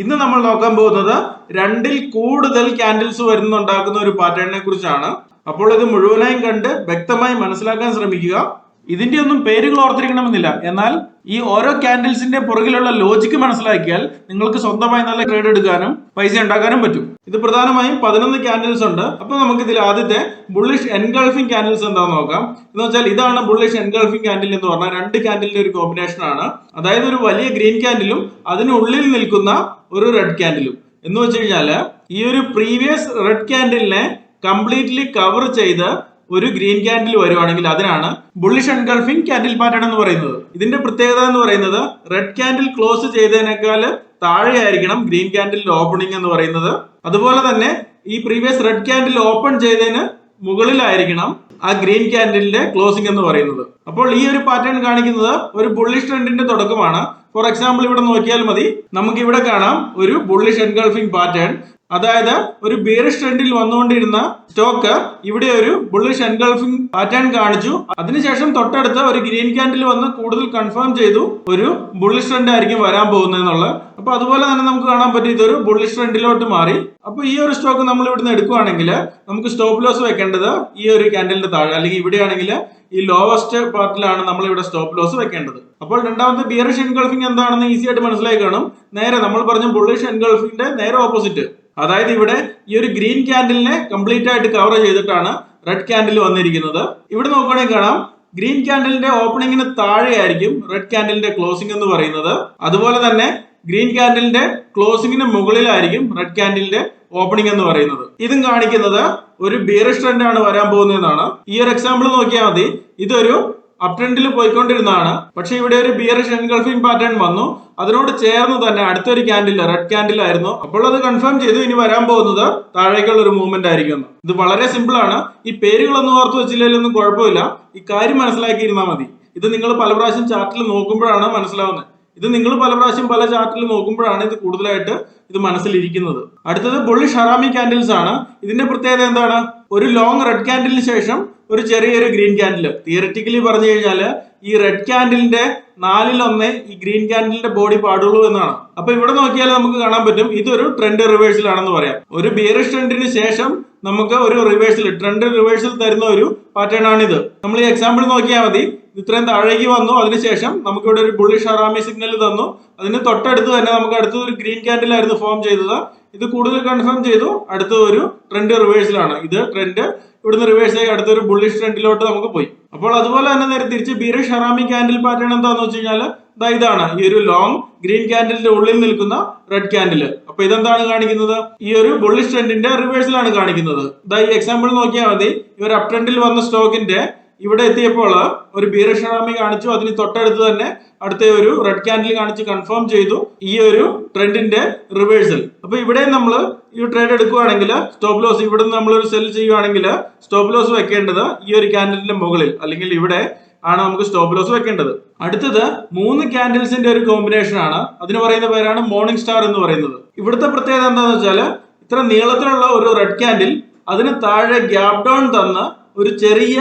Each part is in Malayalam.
ഇന്ന് നമ്മൾ നോക്കാൻ പോകുന്നത് രണ്ടിൽ കൂടുതൽ ക്യാൻഡിൽസ് വരുന്നുണ്ടാക്കുന്ന ഒരു പാറ്റേണിനെ കുറിച്ചാണ്. അപ്പോൾ ഇത് മുഴുവനായും കണ്ട് വ്യക്തമായി മനസ്സിലാക്കാൻ ശ്രമിക്കുക. ഇതിന്റെ ഒന്നും പേരുകൾ ഓർത്തിരിക്കണമെന്നില്ല. എന്നാൽ ഈ ഓരോ ക്യാൻഡിൽസിന്റെ പുറകിലുള്ള ലോജിക്ക് മനസ്സിലാക്കിയാൽ നിങ്ങൾക്ക് സ്വന്തമായി നല്ല ട്രേഡ് എടുക്കാനും പൈസ ഉണ്ടാക്കാനും പറ്റും. ഇത് പ്രധാനമായും പതിനൊന്ന് ക്യാൻഡിൽസ് ഉണ്ട്. അപ്പൊ നമുക്ക് ഇതിൽ ആദ്യത്തെ ബുള്ളിഷ് എൻഗൾഫിംഗ് ക്യാൻഡിൽസ് എന്താണെന്ന് നോക്കാം. എന്ന് വെച്ചാൽ ഇതാണ് ബുള്ളിഷ് എൻഗൾഫിംഗ് ക്യാൻഡിൽ എന്ന് പറഞ്ഞാൽ രണ്ട് ക്യാൻഡിലിന്റെ ഒരു കോമ്പിനേഷൻ ആണ്. അതായത് ഒരു വലിയ ഗ്രീൻ ക്യാൻഡിലും അതിനുള്ളിൽ നിൽക്കുന്ന ഒരു റെഡ് ക്യാൻഡിലും എന്ന് വെച്ച് കഴിഞ്ഞാൽ ഈ ഒരു പ്രീവിയസ് റെഡ് ക്യാൻഡിലിനെ കംപ്ലീറ്റ്ലി കവർ ചെയ്ത് ഒരു ഗ്രീൻ ക്യാൻഡിൽ വരുവാണെങ്കിൽ അതിനാണ് ബുള്ളിഷ് എൻഗൾഫിംഗ് ക്യാൻഡിൽ പാറ്റേൺ എന്ന് പറയുന്നത്. ഇതിന്റെ പ്രത്യേകത എന്ന് പറയുന്നത് റെഡ് ക്യാൻഡിൽ ക്ലോസ് ചെയ്തതിനേക്കാൾ താഴെയായിരിക്കണം ഗ്രീൻ ക്യാൻഡിലിന്റെ ഓപ്പണിംഗ് എന്ന് പറയുന്നത്. അതുപോലെ തന്നെ ഈ പ്രീവിയസ് റെഡ് ക്യാൻഡിൽ ഓപ്പൺ ചെയ്തതിന് മുകളിലായിരിക്കണം ആ ഗ്രീൻ ക്യാൻഡിലിന്റെ ക്ലോസിംഗ് എന്ന് പറയുന്നത്. അപ്പോൾ ഈ ഒരു പാറ്റേൺ കാണിക്കുന്നത് ഒരു ബുള്ളിഷ് ട്രെൻഡിന്റെ തുടക്കമാണ്. ഫോർ എക്സാമ്പിൾ ഇവിടെ നോക്കിയാൽ മതി. നമുക്ക് ഇവിടെ കാണാം ഒരു ബുള്ളിഷ് എൻഗൾഫിംഗ് പാറ്റേൺ അതായത് ഒരു ബിയറിഷ് ട്രെൻഡിൽ വന്നുകൊണ്ടിരുന്ന സ്റ്റോക്ക് ഇവിടെ ഒരു ബുള്ളിഷ് എൻഗൾഫിംഗ് പാറ്റേൺ കാണിച്ചു. അതിനുശേഷം തൊട്ടടുത്ത ഒരു ഗ്രീൻ ക്യാൻഡിൽ വന്ന് കൂടുതൽ കൺഫേം ചെയ്തു ഒരു ബുള്ളിഷ് ട്രെൻഡ് ആയിരിക്കും വരാൻ പോകുന്നത് എന്നുള്ളത്. അപ്പൊ അതുപോലെ തന്നെ നമുക്ക് കാണാൻ പറ്റും ഇതൊരു ബുള്ളിഷ് ട്രെൻഡിലോട്ട് മാറി. അപ്പൊ ഈ ഒരു സ്റ്റോക്ക് നമ്മൾ ഇവിടുന്ന് എടുക്കുകയാണെങ്കിൽ നമുക്ക് സ്റ്റോപ്പ് ലോസ് വെക്കേണ്ടത് ഈ ഒരു ക്യാൻഡലിന്റെ താഴെ അല്ലെങ്കിൽ ഇവിടെയാണെങ്കിൽ ഈ ലോവസ്റ്റ് പാർട്ടിലാണ് നമ്മൾ ഇവിടെ സ്റ്റോപ്പ് ലോസ് വെക്കേണ്ടത്. അപ്പോൾ രണ്ടാമത്തെ ബിയറിഷ് എൻഗൾഫിംഗ് എന്താണെന്ന് ഈസി ആയിട്ട് മനസ്സിലായി കാണും. നേരെ നമ്മൾ പറഞ്ഞ ബുള്ളിഷ് എൻഗൾഫിംഗിന്റെ നേരെ ഓപ്പോസിറ്റ് അതായത് ഇവിടെ ഈ ഒരു ഗ്രീൻ ക്യാൻഡിലിനെ കംപ്ലീറ്റ് ആയിട്ട് കവർ ചെയ്തിട്ടാണ് റെഡ് ക്യാൻഡിൽ വന്നിരിക്കുന്നത്. ഇവിടെ നോക്കുകയാണെങ്കിൽ കാണാം ഗ്രീൻ ക്യാൻഡിലിന്റെ ഓപ്പണിങ്ങിന് താഴെയായിരിക്കും റെഡ് ക്യാൻഡിലിന്റെ ക്ലോസിംഗ് എന്ന് പറയുന്നത്. അതുപോലെ തന്നെ ഗ്രീൻ ക്യാൻഡിലിന്റെ ക്ലോസിംഗിന് മുകളിലായിരിക്കും റെഡ് ക്യാൻഡിലിന്റെ ഓപ്പണിംഗ് എന്ന് പറയുന്നത്. ഇതും കാണിക്കുന്നത് ഒരു ബിയറിഷ് ട്രെൻഡ് ആണ് വരാൻ പോകുന്നതെന്നാണ്. ഈ ഒരു എക്സാമ്പിൾ നോക്കിയാൽ മതി. ഇതൊരു അപ് ട്രെൻഡിൽ പോയിക്കൊണ്ടിരുന്നതാണ്. പക്ഷെ ഇവിടെ ഒരു ബിയറിഷ് എൻഗൾഫിംഗ് പാറ്റേൺ വന്നു. അതിനോട് ചേർന്ന് തന്നെ അടുത്തൊരു ക്യാൻഡിൽ റെഡ് ക്യാൻഡിൽ ആയിരുന്നു. അപ്പോൾ അത് കൺഫേം ചെയ്തു ഇനി വരാൻ പോകുന്നത് താഴേക്കുള്ള ഒരു മൂവ്മെന്റ് ആയിരിക്കും ഇത് വളരെ സിമ്പിൾ ആണ്. ഈ പേരുകളൊന്നും ഓർത്ത് വെച്ചില്ലെങ്കിലൊന്നും കുഴപ്പമില്ല. ഈ കാര്യം മനസ്സിലാക്കിയിരുന്നാൽ മതി. ഇത് നിങ്ങൾ പല പ്രാവശ്യം ചാർട്ടിൽ നോക്കുമ്പോഴാണ് മനസ്സിലാവുന്നത്. ഇത് നിങ്ങൾ പല പ്രാവശ്യം പല ചാർട്ടിൽ നോക്കുമ്പോഴാണ് ഇത് കൂടുതലായിട്ട് ഇത് മനസ്സിലിരിക്കുന്നത്. അടുത്തത് ബുള്ളിഷ് ഹറാമി ക്യാൻഡിൽസ് ആണ്. ഇതിന്റെ പ്രത്യേകത എന്താണ്? ഒരു ലോങ് റെഡ് ക്യാൻഡിലിന് ശേഷം ഒരു ചെറിയൊരു ഗ്രീൻ ക്യാൻഡിൽ തിയററ്റിക്കലി പറഞ്ഞു കഴിഞ്ഞാൽ ഈ റെഡ് ക്യാൻഡിലിന്റെ നാലിലൊന്നേ ഈ ഗ്രീൻ ക്യാൻഡിലിന്റെ ബോഡി പാടുള്ളൂ എന്നാണ്. അപ്പൊ ഇവിടെ നോക്കിയാൽ നമുക്ക് കാണാൻ പറ്റും ഇതൊരു ട്രെൻഡ് റിവേഴ്സൽ ആണെന്ന് പറയാം. ഒരു ബിയറിഷ് ട്രെൻഡിന് ശേഷം നമുക്ക് ഒരു റിവേഴ്സൽ ട്രെൻഡ് റിവേഴ്സൽ തരുന്ന ഒരു പാറ്റേൺ ആണിത്. നമ്മൾ ഈ എക്സാമ്പിൾ നോക്കിയാൽ മതി. ഇത്രയും താഴേക്ക് വന്നു അതിനുശേഷം നമുക്ക് ഇവിടെ ഒരു ബുള്ളിഷ് ഹറാമി സിഗ്നൽ തന്നു. അതിന് തൊട്ടടുത്ത് തന്നെ നമുക്ക് അടുത്ത ഒരു ഗ്രീൻ ക്യാൻഡിൽ ആയിരുന്നു ഫോം ചെയ്തത്. ഇത് കൂടുതൽ കൺഫേം ചെയ്തു. അടുത്ത ഒരു ട്രെൻഡ് റിവേഴ്സലാണ് ഇത് ട്രെൻഡ് ഇവിടുന്ന് റിവേഴ്സ് ആയി അടുത്തൊരു ബുള്ളിഷ് ട്രെൻഡിലോട്ട് നമുക്ക് പോയി. അപ്പോൾ അതുപോലെ തന്നെ നേരെ തിരിച്ച് ബീര ഷറാമി ക്യാൻഡിൽ പാറ്റേൺ എന്താന്ന് വെച്ച് കഴിഞ്ഞാൽ ഇതാ ഇതാണ് ഈ ഒരു ലോങ് ഗ്രീൻ ക്യാൻഡിലിന്റെ ഉള്ളിൽ നിൽക്കുന്ന റെഡ് ക്യാൻഡിൽ അപ്പൊ ഇതെന്താണ് കാണിക്കുന്നത്? ഈ ഒരു ബുള്ളിഷ് ട്രെൻഡിന്റെ റിവേഴ്സിലാണ് കാണിക്കുന്നത്. ഇതാ ഈ എക്സാമ്പിൾ നോക്കിയാൽ മതി. ഈ ഒരു അപ് ട്രെൻഡിൽ വന്ന സ്റ്റോക്കിന്റെ ഇവിടെ എത്തിയപ്പോൾ ഒരു ബീരക്ഷണാമി കാണിച്ചു. അതിന് തൊട്ടടുത്ത് തന്നെ അടുത്ത ഒരു റെഡ് ക്യാൻഡിൽ കാണിച്ച് കൺഫേം ചെയ്തു ഈ ഒരു ട്രെൻഡിന്റെ റിവേഴ്സൽ അപ്പൊ ഇവിടെ നമ്മൾ ഈ ട്രേഡ് എടുക്കുകയാണെങ്കിൽ സ്റ്റോപ്പ് ലോസ് ഇവിടെ നമ്മൾ ഒരു സെൽ ചെയ്യുകയാണെങ്കിൽ സ്റ്റോപ്പ് ലോസ് വെക്കേണ്ടത് ഈ ഒരു ക്യാൻഡിലിന്റെ മുകളിൽ അല്ലെങ്കിൽ ഇവിടെ ആണ് നമുക്ക് സ്റ്റോപ്പ് ലോസ് വെക്കേണ്ടത്. അടുത്തത് മൂന്ന് ക്യാൻഡിൽസിന്റെ ഒരു കോമ്പിനേഷൻ ആണ്. അതിന് പറയുന്ന പേരാണ് മോർണിംഗ് സ്റ്റാർ എന്ന് പറയുന്നത്. ഇവിടുത്തെ പ്രത്യേകത എന്താണെന്ന് വെച്ചാൽ ഇത്ര നീളത്തിലുള്ള ഒരു റെഡ് ക്യാൻഡിൽ അതിന് താഴെ ഗ്യാപ് ഡൗൺ തന്ന ഒരു ചെറിയ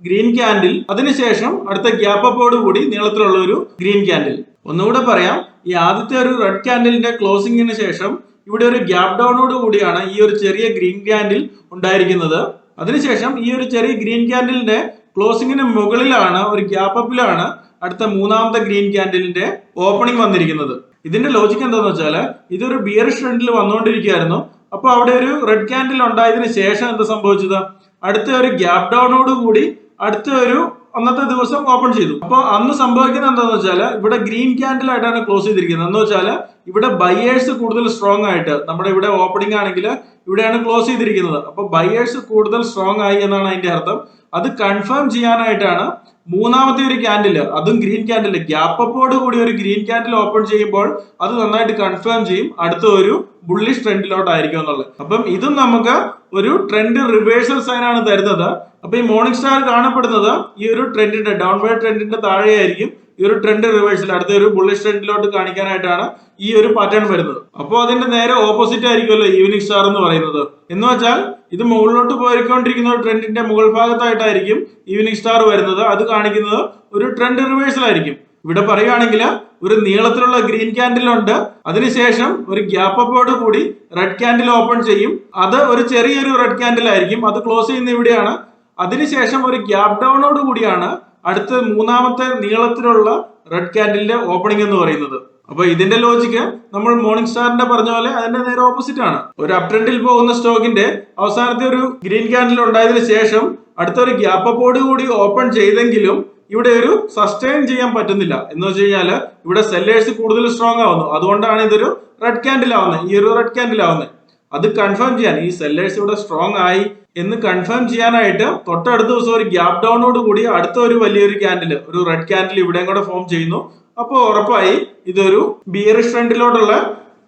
ഗ്രീൻ ക്യാൻഡിൽ. അതിനുശേഷം അടുത്ത ഗ്യാപ്പ് അപ്പോട് കൂടി നീളത്തിലുള്ള ഒരു ഗ്രീൻ ക്യാൻഡിൽ. ഒന്നുകൂടെ പറയാം ഈ ആദ്യത്തെ ഒരു റെഡ് ക്യാൻഡിലിന്റെ ക്ലോസിംഗിന് ശേഷം ഇവിടെ ഒരു ഗ്യാപ് ഡൗണോട് കൂടിയാണ് ഈ ഒരു ചെറിയ ഗ്രീൻ ക്യാൻഡിൽ ഉണ്ടായിരിക്കുന്നത്. അതിനുശേഷം ഈ ഒരു ചെറിയ ഗ്രീൻ ക്യാൻഡിലിന്റെ ക്ലോസിംഗിന് മുകളിലാണ് ഒരു ഗ്യാപ്പ് അപ്പിലാണ് അടുത്ത മൂന്നാമത്തെ ഗ്രീൻ ക്യാൻഡിലിന്റെ ഓപ്പണിംഗ് വന്നിരിക്കുന്നത്. ഇതിന്റെ ലോജിക്ക് എന്താന്ന് വെച്ചാൽ ഇതൊരു ബിയറിഷ് ട്രെൻഡിൽ വന്നുകൊണ്ടിരിക്കുകയായിരുന്നു. അപ്പൊ അവിടെ ഒരു റെഡ് ക്യാൻഡിൽ ഉണ്ടായതിനു ശേഷം എന്താ സംഭവിച്ചത്? അടുത്ത ഒരു ഗ്യാപ് ഡൗണോട് കൂടി അടുത്ത ഒരു അന്നത്തെ ദിവസം ഓപ്പൺ ചെയ്തു. അപ്പോൾ അന്ന് സംഭവിക്കുന്നത് എന്താണെന്ന് വെച്ചാൽ ഇവിടെ ഗ്രീൻ ക്യാൻഡിൽ ആയിട്ടാണ് ക്ലോസ് ചെയ്തിരിക്കുന്നത്. എന്ന് വെച്ചാൽ ഇവിടെ ബയേഴ്സ് കൂടുതൽ സ്ട്രോങ് ആയിട്ട് നമ്മുടെ ഇവിടെ ഓപ്പണിംഗ് ആണെങ്കിൽ ഇവിടെയാണ് ക്ലോസ് ചെയ്തിരിക്കുന്നത്. അപ്പോൾ ബയേഴ്സ് കൂടുതൽ സ്ട്രോങ് ആയി എന്നാണ് അതിന്റെ അർത്ഥം. അത് കൺഫേം ചെയ്യാനായിട്ടാണ് മൂന്നാമത്തെ ഒരു ക്യാൻഡിൽ അതും ഗ്രീൻ ക്യാൻഡിൽ ഗ്യാപ്പ് അപ്പോട് കൂടി ഒരു ഗ്രീൻ ക്യാൻഡിൽ ഓപ്പൺ ചെയ്യുമ്പോൾ അത് നന്നായിട്ട് കൺഫേം ചെയ്യും അടുത്ത ഒരു ബുള്ളിഷ് ട്രെൻഡിലോട്ടായിരിക്കും എന്നുള്ളത്. അപ്പം ഇതും നമുക്ക് ഒരു ട്രെൻഡ് റിവേഴ്സൽ സൈൻ ആണ് തരുന്നത്. അപ്പൊ ഈ മോർണിംഗ് സ്റ്റാർ കാണപ്പെടുന്നത് ഈ ഒരു ട്രെൻഡിന്റെ ഡൗൺവേർഡ് ട്രെൻഡിന്റെ താഴെയായിരിക്കും. ഈ ഒരു ട്രെൻഡ് റിവേഴ്സൽ അടുത്ത ഒരു ബുള്ളിഷ് ട്രെൻഡിലോട്ട് കാണിക്കാനായിട്ടാണ് ഈ ഒരു പാറ്റേൺ വരുന്നത്. അപ്പോൾ അതിന്റെ നേരെ ഓപ്പോസിറ്റ് ആയിരിക്കുമല്ലോ ഈവനിങ് സ്റ്റാർ എന്ന് പറയുന്നത്. എന്ന് വെച്ചാൽ ഇത് മുകളിലോട്ട് പോയിക്കൊണ്ടിരിക്കുന്ന ട്രെൻഡിന്റെ മുകൾ ഭാഗത്തായിട്ടായിരിക്കും ഈവനിങ് സ്റ്റാർ വരുന്നത്. അത് കാണിക്കുന്നത് ഒരു ട്രെൻഡ് റിവേഴ്സൽ ആയിരിക്കും. ഇവിടെ പറയുകയാണെങ്കിൽ ഒരു നീളത്തിലുള്ള ഗ്രീൻ ക്യാൻഡിൽ ഉണ്ട്. അതിനുശേഷം ഒരു ഗ്യാപ്പ് അപ്പോട് കൂടി റെഡ് ക്യാൻഡിൽ ഓപ്പൺ ചെയ്യും. അത് ഒരു ചെറിയൊരു റെഡ് ക്യാൻഡിൽ ആയിരിക്കും. അത് ക്ലോസ് ചെയ്യുന്ന ഇവിടെയാണ്. അതിനുശേഷം ഒരു ഗ്യാപ്പ് ഡൗണോട് കൂടിയാണ് അടുത്ത മൂന്നാമത്തെ നീളത്തിലുള്ള റെഡ് ക്യാൻഡിലിന്റെ ഓപ്പണിംഗ് എന്ന് പറയുന്നത്. അപ്പൊ ഇതിന്റെ ലോജിക്ക് നമ്മൾ മോർണിംഗ് സ്റ്റാറിന്റെ പറഞ്ഞ പോലെ അതിന്റെ നേരെ ഓപ്പോസിറ്റ് ആണ്. ഒരു അപ് ട്രെൻഡിൽ പോകുന്ന സ്റ്റോക്കിന്റെ അവസാനത്തെ ഒരു ഗ്രീൻ ക്യാൻഡിൽ ഉണ്ടായതിനു ശേഷം അടുത്ത ഒരു ഗ്യാപ്പ് അപ്പോട് കൂടി ഓപ്പൺ ചെയ്തെങ്കിലും ഇവിടെ ഒരു സസ്റ്റെയിൻ ചെയ്യാൻ പറ്റുന്നില്ല. എന്ന് വെച്ച് കഴിഞ്ഞാൽ ഇവിടെ സെല്ലേഴ്സ് കൂടുതൽ സ്ട്രോങ് ആവുന്നു. അതുകൊണ്ടാണ് ഇതൊരു റെഡ് ക്യാൻഡിൽ ആവുന്നത് ഈ ഒരു റെഡ് ക്യാൻഡിൽ ആവുന്നത് അത് കൺഫേം ചെയ്യാൻ ഈ സെല്ലേഴ്സ് ഇവിടെ സ്ട്രോങ് ആയി എന്ന് കൺഫേം ചെയ്യാനായിട്ട് തൊട്ടടുത്ത ദിവസം ഒരു ഗ്യാപ് ഡൗണോട് കൂടി അടുത്ത ഒരു വലിയൊരു ക്യാൻഡിൽ ഒരു റെഡ് ക്യാൻഡിൽ ഇവിടെയും കൂടെ ഫോം ചെയ്യുന്നു. അപ്പോൾ ഉറപ്പായി ഇതൊരു ബിയറിഷ് ട്രെൻഡിലോട്ടുള്ള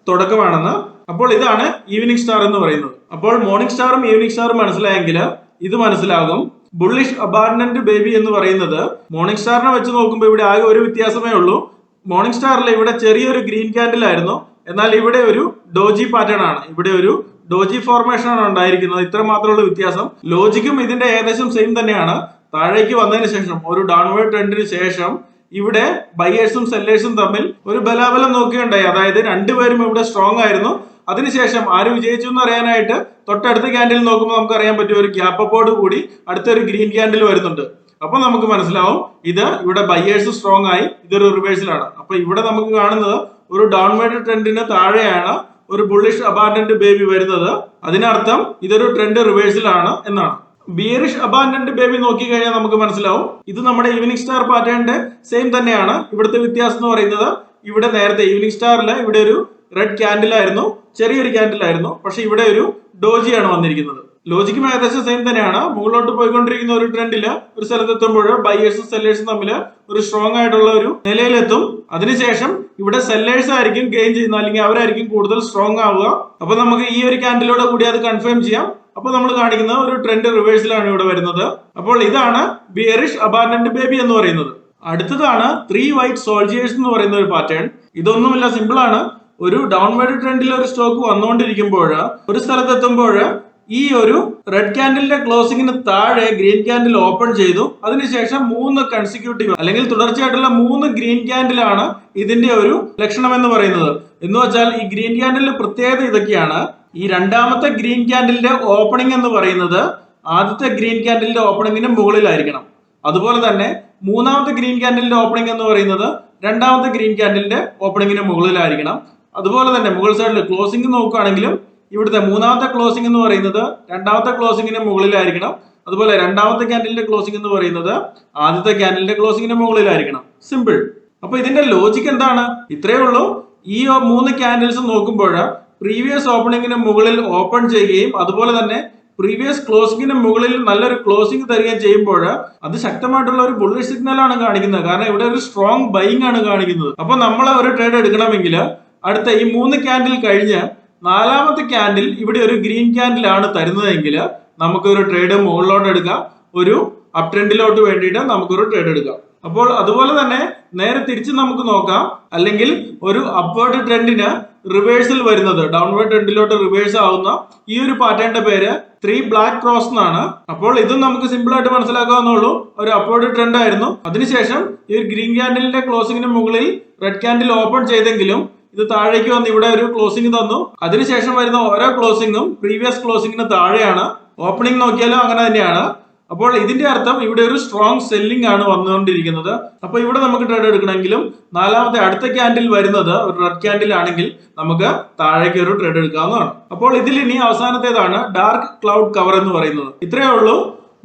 തുടക്കമാണെന്ന്. അപ്പോൾ ഇതാണ് ഈവനിങ് സ്റ്റാർ എന്ന് പറയുന്നത്. അപ്പോൾ മോർണിംഗ് സ്റ്റാറും ഈവനിങ് സ്റ്റാറും മനസ്സിലായെങ്കിൽ ഇത് മനസ്സിലാകും. ബുള്ളിഷ് അബാർഡന്റ് ബേബി എന്ന് പറയുന്നത് മോർണിംഗ് സ്റ്റാറിനെ വെച്ച് നോക്കുമ്പോൾ ഇവിടെ ആകെ ഒരു വ്യത്യാസമേ ഉള്ളൂ. മോർണിംഗ് സ്റ്റാറിൽ ഇവിടെ ചെറിയൊരു ഗ്രീൻ ക്യാൻഡിൽ ആയിരുന്നു. എന്നാൽ ഇവിടെ ഒരു ഡോജി പാറ്റേൺ ആണ്. ഇവിടെ ഒരു ഡോജി ഫോർമേഷൻ ആണ് ഉണ്ടായിരിക്കുന്നത്. ഇത്ര മാത്രമുള്ള വ്യത്യാസം. ലോജിക്കും ഇതിന്റെ ഏകദേശം സെയിം തന്നെയാണ്. താഴേക്ക് വന്നതിന് ശേഷം ഒരു ഡൗൺവേർഡ് ട്രെൻഡിന് ശേഷം ഇവിടെ ബയേഴ്സും സെല്ലേഴ്സും തമ്മിൽ ഒരു ബലാബലം നോക്കുകയുണ്ടായി. അതായത് രണ്ടുപേരും ഇവിടെ സ്ട്രോങ് ആയിരുന്നു. അതിനുശേഷം ആര് വിജയിച്ചു എന്ന് അറിയാനായിട്ട് തൊട്ടടുത്ത ക്യാൻഡിൽ നോക്കുമ്പോൾ നമുക്ക് അറിയാൻ പറ്റും ഒരു ഗ്യാപ്പ് അപ്പോട് കൂടി അടുത്തൊരു ഗ്രീൻ ക്യാൻഡിൽ വരുന്നുണ്ട്. അപ്പൊ നമുക്ക് മനസ്സിലാവും ഇത് ഇവിടെ ബയേഴ്സ് സ്ട്രോങ് ആയി ഇതൊരു റിവേഴ്സിലാണ് അപ്പൊ ഇവിടെ നമുക്ക് കാണുന്നത് ഒരു ഡൗൺവേർഡ് ട്രെൻഡിന് താഴെയാണ് ഒരു ബുള്ളിഷ് അബാൻഡന്റ് ബേബി വരുന്നത്. അതിനർത്ഥം ഇതൊരു ട്രെൻഡ് റിവേഴ്സിലാണ് എന്നാണ്. ബിയറിഷ് അബാൻഡന്റ് ബേബി നോക്കി കഴിഞ്ഞാൽ നമുക്ക് മനസ്സിലാവും ഇത് നമ്മുടെ ഈവനിങ് സ്റ്റാർ പാറ്റേണിന്റെ സെയിം തന്നെയാണ്. ഇവിടുത്തെ വ്യത്യാസം എന്ന് പറയുന്നത് ഇവിടെ നേരത്തെ ഈവനിങ് സ്റ്റാറിൽ ഇവിടെ ഒരു റെഡ് ക്യാൻഡിൽ ആയിരുന്നു ചെറിയൊരു ക്യാൻഡിൽ ആയിരുന്നു. പക്ഷെ ഇവിടെ ഒരു ഡോജിയാണ് വന്നിരിക്കുന്നത്. ലോജിക്കും ഏകദേശം സെയിം തന്നെയാണ്. മുകളിലോട്ട് പോയിക്കൊണ്ടിരിക്കുന്ന ഒരു ട്രെൻഡിൽ ഒരു സ്ഥലത്തെത്തുമ്പോൾ ബയേഴ്സും സെല്ലേഴ്സും തമ്മിൽ ഒരു സ്ട്രോങ് ആയിട്ടുള്ള ഒരു നിലയിലെത്തും. അതിനുശേഷം ഇവിടെ സെല്ലേഴ്സ് ആയിരിക്കും ഗെയിൻ ചെയ്യുന്നത് അല്ലെങ്കിൽ അവരായിരിക്കും കൂടുതൽ സ്ട്രോങ് ആവുക. അപ്പൊ നമുക്ക് ഈ ഒരു ക്യാൻഡിലൂടെ കൂടി അത് കൺഫേം ചെയ്യാം. അപ്പോൾ നമ്മൾ കാണിക്കുന്ന ഒരു ട്രെൻഡ് റിവേഴ്സിലാണ് ഇവിടെ വരുന്നത്. അപ്പോൾ ഇതാണ് ബിയറിഷ് അബാൻഡന്റ് ബേബി എന്ന് പറയുന്നത്. അടുത്തതാണ് ത്രീ വൈറ്റ് സോൾജിയേഴ്സ് എന്ന് പറയുന്ന ഒരു പാറ്റേൺ ഇതൊന്നുമില്ല സിമ്പിൾ ആണ്. ഒരു ഡൗൺവേർഡ് ട്രെൻഡിൽ ഒരു സ്റ്റോക്ക് വന്നുകൊണ്ടിരിക്കുമ്പോൾ ഒരു സ്ഥലത്തെത്തുമ്പോൾ ഈ ഒരു റെഡ് ക്യാൻഡിലിന്റെ ക്ലോസിംഗിന് താഴെ ഗ്രീൻ ക്യാൻഡിൽ ഓപ്പൺ ചെയ്തു. അതിനുശേഷം മൂന്ന് കൺസിക്യൂട്ടീവ് അല്ലെങ്കിൽ തുടർച്ചയായിട്ടുള്ള മൂന്ന് ഗ്രീൻ ക്യാൻഡിലാണ് ഇതിന്റെ ഒരു ലക്ഷണം എന്ന് പറയുന്നത്. എന്ന് വെച്ചാൽ ഈ ഗ്രീൻ ക്യാൻഡിലിന്റെ പ്രത്യേകത ഇതൊക്കെയാണ്. ഈ രണ്ടാമത്തെ ഗ്രീൻ ക്യാൻഡിലിന്റെ ഓപ്പണിംഗ് എന്ന് പറയുന്നത് ആദ്യത്തെ ഗ്രീൻ ക്യാൻഡിലിന്റെ ഓപ്പണിംഗിന് മുകളിലായിരിക്കണം. അതുപോലെ തന്നെ മൂന്നാമത്തെ ഗ്രീൻ ക്യാൻഡിലിന്റെ ഓപ്പണിംഗ് എന്ന് പറയുന്നത് രണ്ടാമത്തെ ഗ്രീൻ ക്യാൻഡിലിന്റെ ഓപ്പണിംഗിന് മുകളിലായിരിക്കണം. അതുപോലെ തന്നെ മുകൾ സൈഡിൽ ക്ലോസിംഗ് നോക്കുകയാണെങ്കിലും ഇവിടുത്തെ മൂന്നാമത്തെ ക്ലോസിംഗ് എന്ന് പറയുന്നത് രണ്ടാമത്തെ ക്ലോസിംഗിന് മുകളിലായിരിക്കണം. അതുപോലെ രണ്ടാമത്തെ ക്യാൻഡിലിന്റെ ക്ലോസിംഗ് എന്ന് പറയുന്നത് ആദ്യത്തെ ക്യാൻഡിലിന്റെ ക്ലോസിംഗിന് മുകളിലായിരിക്കണം. സിമ്പിൾ അപ്പൊ ഇതിന്റെ ലോജിക് എന്താണ്? ഇത്രയേ ഉള്ളൂ. ഈ മൂന്ന് ക്യാൻഡിൽസ് നോക്കുമ്പോൾ പ്രീവിയസ് ഓപ്പണിംഗിന് മുകളിൽ ഓപ്പൺ ചെയ്യുകയും അതുപോലെ തന്നെ പ്രീവിയസ് ക്ലോസിംഗിന് മുകളിൽ നല്ലൊരു ക്ലോസിംഗ് തരികയും ചെയ്യുമ്പോൾ അത് ശക്തമായിട്ടുള്ള ഒരു ബുള്ളിഷ് സിഗ്നൽ ആണ് കാണിക്കുന്നത്. കാരണം ഇവിടെ ഒരു സ്ട്രോങ് ബൈങ് ആണ് കാണിക്കുന്നത്. അപ്പൊ നമ്മൾ ഒരു ട്രേഡ് എടുക്കണമെങ്കിൽ അടുത്ത ഈ മൂന്ന് ക്യാൻഡിൽ കഴിഞ്ഞ് നാലാമത്തെ ക്യാൻഡിൽ ഇവിടെ ഒരു ഗ്രീൻ ക്യാൻഡിൽ ആണ് തരുന്നതെങ്കിൽ നമുക്കൊരു ട്രേഡ് മുകളിലോട്ട് എടുക്കാം. ഒരു അപ് ട്രെൻഡിലോട്ട് വേണ്ടിയിട്ട് നമുക്കൊരു ട്രേഡ് എടുക്കാം. അപ്പോൾ അതുപോലെ തന്നെ നേരെ തിരിച്ച് നമുക്ക് നോക്കാം. അല്ലെങ്കിൽ ഒരു അപ്വേർഡ് ട്രെൻഡിന് റിവേഴ്സിൽ വരുന്നത് ഡൗൺവേർഡ് ട്രെൻഡിലോട്ട് റിവേഴ്സ് ആവുന്ന ഈ ഒരു പാറ്റേണിന്റെ പേര് ത്രീ ബ്ലാക്ക് ക്രോസ് എന്നാണ്. അപ്പോൾ ഇതും നമുക്ക് സിമ്പിൾ ആയിട്ട് മനസ്സിലാക്കാവുന്നുള്ളൂ ഒരു അപ്വേർഡ് ട്രെൻഡ് ആയിരുന്നു. അതിനുശേഷം ഈ ഒരു ഗ്രീൻ ക്യാൻഡിലിന്റെ ക്ലോസിംഗിന് മുകളിൽ റെഡ് ക്യാൻഡിൽ ഓപ്പൺ ചെയ്തെങ്കിലും ഇത് താഴേക്ക് വന്ന് ഇവിടെ ഒരു ക്ലോസിംഗ് തന്നു. അതിനുശേഷം വരുന്ന ഓരോ ക്ലോസിംഗും പ്രീവിയസ് ക്ലോസിംഗിന് താഴെയാണ്. ഓപ്പണിംഗ് നോക്കിയാലും അങ്ങനെ തന്നെയാണ്. അപ്പോൾ ഇതിന്റെ അർത്ഥം ഇവിടെ ഒരു സ്ട്രോങ് സെല്ലിംഗ് ആണ് വന്നുകൊണ്ടിരിക്കുന്നത്. അപ്പോൾ ഇവിടെ നമുക്ക് ട്രേഡ് എടുക്കണമെങ്കിലും നാലാമത്തെ അടുത്ത ക്യാൻഡിൽ വരുന്നത് ഒരു റെഡ് ക്യാൻഡിൽ ആണെങ്കിൽ നമുക്ക് താഴേക്ക് ഒരു ട്രേഡ് എടുക്കാവുന്നതാണ്. അപ്പോൾ ഇതിൽ ഇനി അവസാനത്തേതാണ് ഡാർക്ക് ക്ലൗഡ് കവർ എന്ന് പറയുന്നത്. ഇത്രയേ ഉള്ളൂ.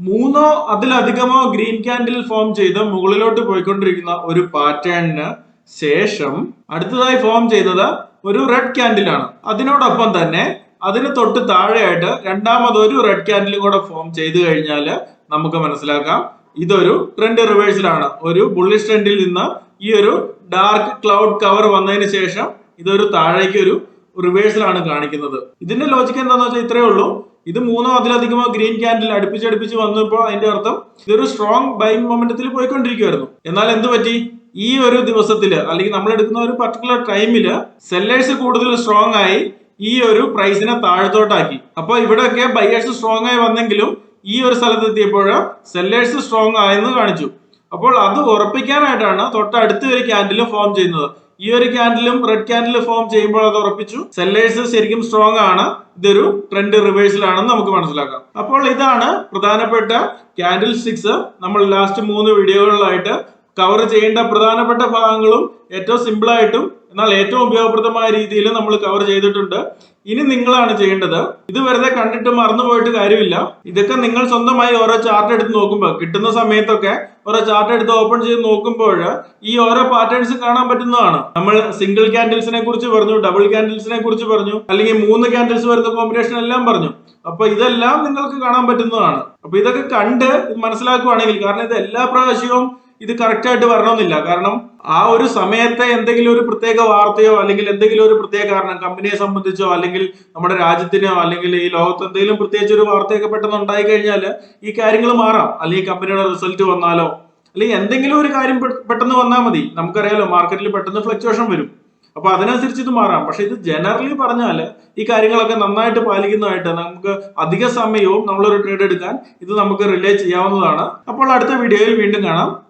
മൂന്നോ അതിലധികമോ ഗ്രീൻ ക്യാൻഡിൽ ഫോം ചെയ്ത് മുകളിലോട്ട് പോയിക്കൊണ്ടിരിക്കുന്ന ഒരു പാറ്റേണിന് ശേഷം അടുത്തതായി ഫോം ചെയ്തത് ഒരു റെഡ് ക്യാൻഡിലാണ് അതിനോടൊപ്പം തന്നെ അതിന് തൊട്ട് താഴെയായിട്ട് രണ്ടാമത് ഒരു റെഡ് ക്യാൻഡിൽ കൂടെ ഫോം ചെയ്തു കഴിഞ്ഞാൽ നമുക്ക് മനസ്സിലാക്കാം. ഇതൊരു ട്രെൻഡ് റിവേഴ്സിലാണ് ഒരു ബുള്ളിഷ് ട്രെൻഡിൽ നിന്ന് ഈ ഒരു ഡാർക്ക് ക്ലൗഡ് കവർ വന്നതിന് ശേഷം ഇതൊരു താഴേക്ക് ഒരു റിവേഴ്സിലാണ് കാണിക്കുന്നത്. ഇതിന്റെ ലോജിക്ക് എന്താണെന്ന് വെച്ചാൽ ഇത്രയേ ഉള്ളൂ. ഇത് മൂന്നോ അതിലധികമോ ഗ്രീൻ ക്യാൻഡിൽ അടുപ്പിച്ചടുപ്പിച്ച് വന്നപ്പോൾ അതിന്റെ അർത്ഥം ഇതൊരു സ്ട്രോങ് ബൈങ് മൊമെന്റത്തിൽ പോയിക്കൊണ്ടിരിക്കുവായിരുന്നു. എന്നാൽ എന്ത് പറ്റി? ഈ ഒരു ദിവസത്തിൽ അല്ലെങ്കിൽ നമ്മൾ എടുക്കുന്ന ഒരു പർട്ടിക്കുലർ ടൈമിൽ സെല്ലേഴ്സ് കൂടുതൽ സ്ട്രോങ് ആയി ഈ ഒരു പ്രൈസിനെ താഴ്ത്തോട്ടാക്കി. അപ്പോൾ ഇവിടെയൊക്കെ ബയേഴ്സ് സ്ട്രോങ് ആയി വന്നെങ്കിലും ഈ ഒരു സ്ഥലത്ത് എത്തിയപ്പോൾ സെല്ലേഴ്സ് സ്ട്രോങ് ആയെന്ന് കാണിച്ചു. അപ്പോൾ അത് ഉറപ്പിക്കാനായിട്ടാണ് തൊട്ടടുത്ത് ഒരു ക്യാൻഡിൽ ഫോം ചെയ്യുന്നത്. ഈ ഒരു ക്യാൻഡിലും റെഡ് ക്യാൻഡിൽ ഫോം ചെയ്യുമ്പോൾ അത് ഉറപ്പിച്ചു. സെല്ലേഴ്സ് ശരിക്കും സ്ട്രോങ് ആണ്. ഇതൊരു ട്രെൻഡ് റിവേഴ്സിലാണെന്ന് നമുക്ക് മനസ്സിലാക്കാം. അപ്പോൾ ഇതാണ് പ്രധാനപ്പെട്ട ക്യാൻഡിൽ സ്റ്റിക്സ് നമ്മൾ ലാസ്റ്റ് മൂന്ന് വീഡിയോകളിലായിട്ട് കവർ ചെയ്യേണ്ട പ്രധാനപ്പെട്ട ഭാഗങ്ങളും ഏറ്റവും സിമ്പിൾ ആയിട്ടും എന്നാൽ ഏറ്റവും ഉപയോഗപ്രദമായ രീതിയിൽ നമ്മൾ കവർ ചെയ്തിട്ടുണ്ട്. ഇനി നിങ്ങളാണ് ചെയ്യേണ്ടത്. ഇത് വെറുതെ കണ്ടിട്ട് മറന്നു പോയിട്ട് കാര്യമില്ല. ഇതൊക്കെ നിങ്ങൾ സ്വന്തമായി ഓരോ ചാർട്ട് എടുത്ത് നോക്കുമ്പോൾ കിട്ടുന്ന സമയത്തൊക്കെ ഓരോ ചാർട്ട് എടുത്ത് ഓപ്പൺ ചെയ്ത് നോക്കുമ്പോൾ ഈ ഓരോ പാറ്റേൺസ് കാണാൻ പറ്റുന്നതാണ്. നമ്മൾ സിംഗിൾ ക്യാൻഡിൽസിനെ കുറിച്ച് പറഞ്ഞു ഡബിൾ ക്യാൻഡിൽസിനെ കുറിച്ച് പറഞ്ഞു അല്ലെങ്കിൽ മൂന്ന് ക്യാൻഡിൽസ് വരുന്ന കോമ്പിനേഷൻ എല്ലാം പറഞ്ഞു. അപ്പൊ ഇതെല്ലാം നിങ്ങൾക്ക് കാണാൻ പറ്റുന്നതാണ്. അപ്പൊ ഇതൊക്കെ കണ്ട് മനസ്സിലാക്കുവാണെങ്കിൽ കാരണം ഇത് എല്ലാ പ്രാവശ്യവും ഇത് കറക്റ്റ് ആയിട്ട് വരണമെന്നില്ല. കാരണം ആ ഒരു സമയത്തെ എന്തെങ്കിലും ഒരു പ്രത്യേക വാർത്തയോ അല്ലെങ്കിൽ എന്തെങ്കിലും ഒരു പ്രത്യേക കാരണം കമ്പനിയെ സംബന്ധിച്ചോ അല്ലെങ്കിൽ നമ്മുടെ രാജ്യത്തിനോ അല്ലെങ്കിൽ ഈ ലോകത്ത് എന്തെങ്കിലും പ്രത്യേകിച്ച് ഒരു വാർത്തയൊക്കെ പെട്ടെന്ന് ഉണ്ടായി കഴിഞ്ഞാൽ ഈ കാര്യങ്ങൾ മാറാം. അല്ലെങ്കിൽ കമ്പനിയുടെ റിസൾട്ട് വന്നാലോ? അല്ലെങ്കിൽ എന്തെങ്കിലും ഒരു കാര്യം പെട്ടെന്ന് വന്നാൽ മതി. നമുക്കറിയാലോ മാർക്കറ്റിൽ പെട്ടെന്ന് ഫ്ലക്ച്വേഷൻ വരും. അപ്പൊ അതിനനുസരിച്ച് ഇത് മാറാം. പക്ഷെ ഇത് ജനറലി പറഞ്ഞാൽ ഈ കാര്യങ്ങളൊക്കെ നന്നായിട്ട് പാലിക്കുന്നതായിട്ട് നമുക്ക് അധിക സമയവും നമ്മളൊരു ട്രേഡ് എടുക്കാൻ ഇത് നമുക്ക് റിലേ ചെയ്യാവുന്നതാണ്. അപ്പോൾ അടുത്ത വീഡിയോയിൽ വീണ്ടും കാണാം.